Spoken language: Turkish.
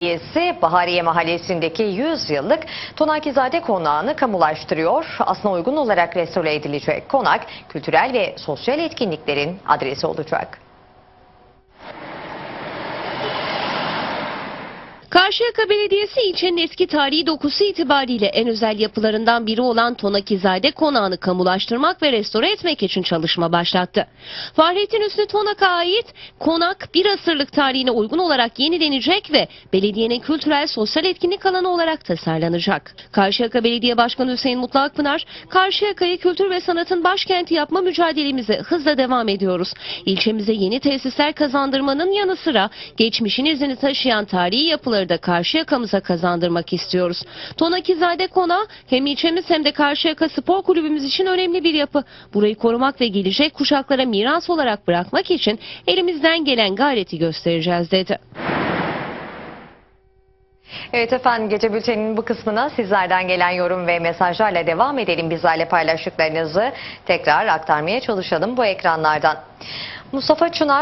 Belediyesi Bahariye Mahallesi'ndeki 100 yıllık Tonakizade Konağı'nı kamulaştırıyor. Aslına uygun olarak restore edilecek konak kültürel ve sosyal etkinliklerin adresi olacak. Karşıyaka Belediyesi ilçenin eski tarihi dokusu itibariyle en özel yapılarından biri olan Tonakizade Konağı'nı kamulaştırmak ve restore etmek için çalışma başlattı. Fahrettin Hüsnü Tonak'a ait konak bir asırlık tarihine uygun olarak yenilenecek ve belediyenin kültürel sosyal etkinlik alanı olarak tasarlanacak. Karşıyaka Belediye Başkanı Hüseyin Mutlu Akpınar, Karşıyaka'yı kültür ve sanatın başkenti yapma mücadelemize hızla devam ediyoruz. İlçemize yeni tesisler kazandırmanın yanı sıra geçmişin izini taşıyan tarihi yapıları da Karşıyaka'mıza kazandırmak istiyoruz. Tonakizade Konağı hem ilçemiz hem de Karşıyaka Spor Kulübümüz için önemli bir yapı. Burayı korumak ve gelecek kuşaklara miras olarak bırakmak için elimizden gelen gayreti göstereceğiz dedi. Evet efendim gece bülteninin bu kısmına sizlerden gelen yorum ve mesajlarla devam edelim. Bizlerle paylaştıklarınızı tekrar aktarmaya çalışalım bu ekranlardan. Mustafa Çınar